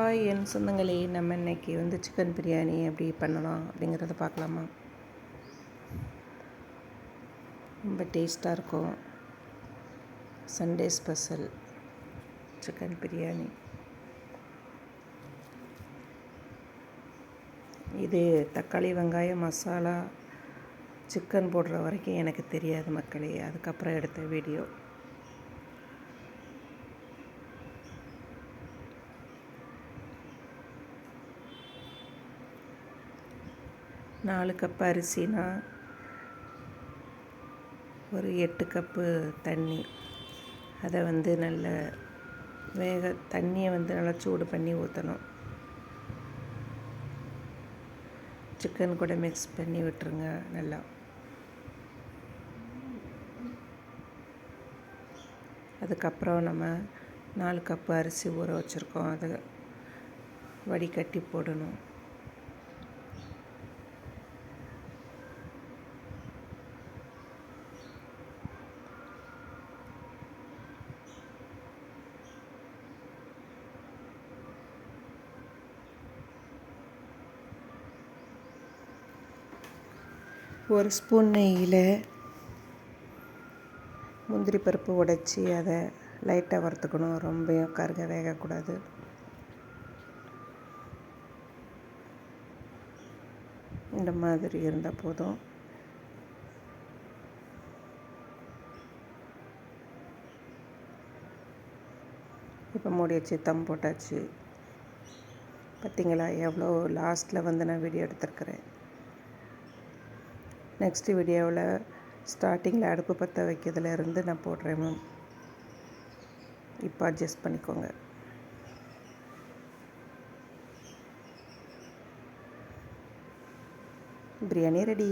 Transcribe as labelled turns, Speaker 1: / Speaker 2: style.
Speaker 1: Hi என் சொந்தங்களே நம்ம இன்னைக்கு வந்து சிக்கன் பிரியாணி எப்படி பண்ணலாம் அப்படிங்கிறத பார்க்கலாமா? ரொம்ப டேஸ்ட்டாக இருக்கும். Sunday special chicken biryani. இது தக்காளி வெங்காயம் மசாலா சிக்கன் போடுற வரைக்கும் எனக்கு தெரியாது மக்களே. அதுக்கப்புறம் எடுத்த வீடியோ நாலு கப் அரிசினா ஒரு எட்டு கப்பு தண்ணி. அதை வந்து நல்ல வேக தண்ணியை வந்து நல்லா சூடு பண்ணி ஊற்றணும் சிக்கன் கூட மிக்ஸ் பண்ணி விட்டுருங்க நல்லா. அதுக்கப்புறம் நம்ம நாலு கப்பு அரிசி ஊற வச்சுருக்கோம். அதை வடிகட்டி போடணும். ஒரு ஸ்பூன் நெய்யில் முந்திரி பருப்பு உடைச்சி அதை லைட்டாக வறுத்துக்கணும். ரொம்பையும் கருக வேகக்கூடாது. இந்த மாதிரி இருந்தால் போதும். இப்போ மூடி வச்சு தம் போட்டாச்சு. பார்த்தீங்களா எவ்வளோ லாஸ்ட்டில் வந்து நான் வீடியோ எடுத்திருக்கிறேன். நெக்ஸ்ட் வீடியோவில் ஸ்டார்டிங்கில் அடுப்பு பற்ற வைக்கிறதுல இருந்து நான் போடுறேன் மேம். இப்போ அட்ஜஸ்ட் பண்ணிக்கோங்க. பிரியாணி ரெடி.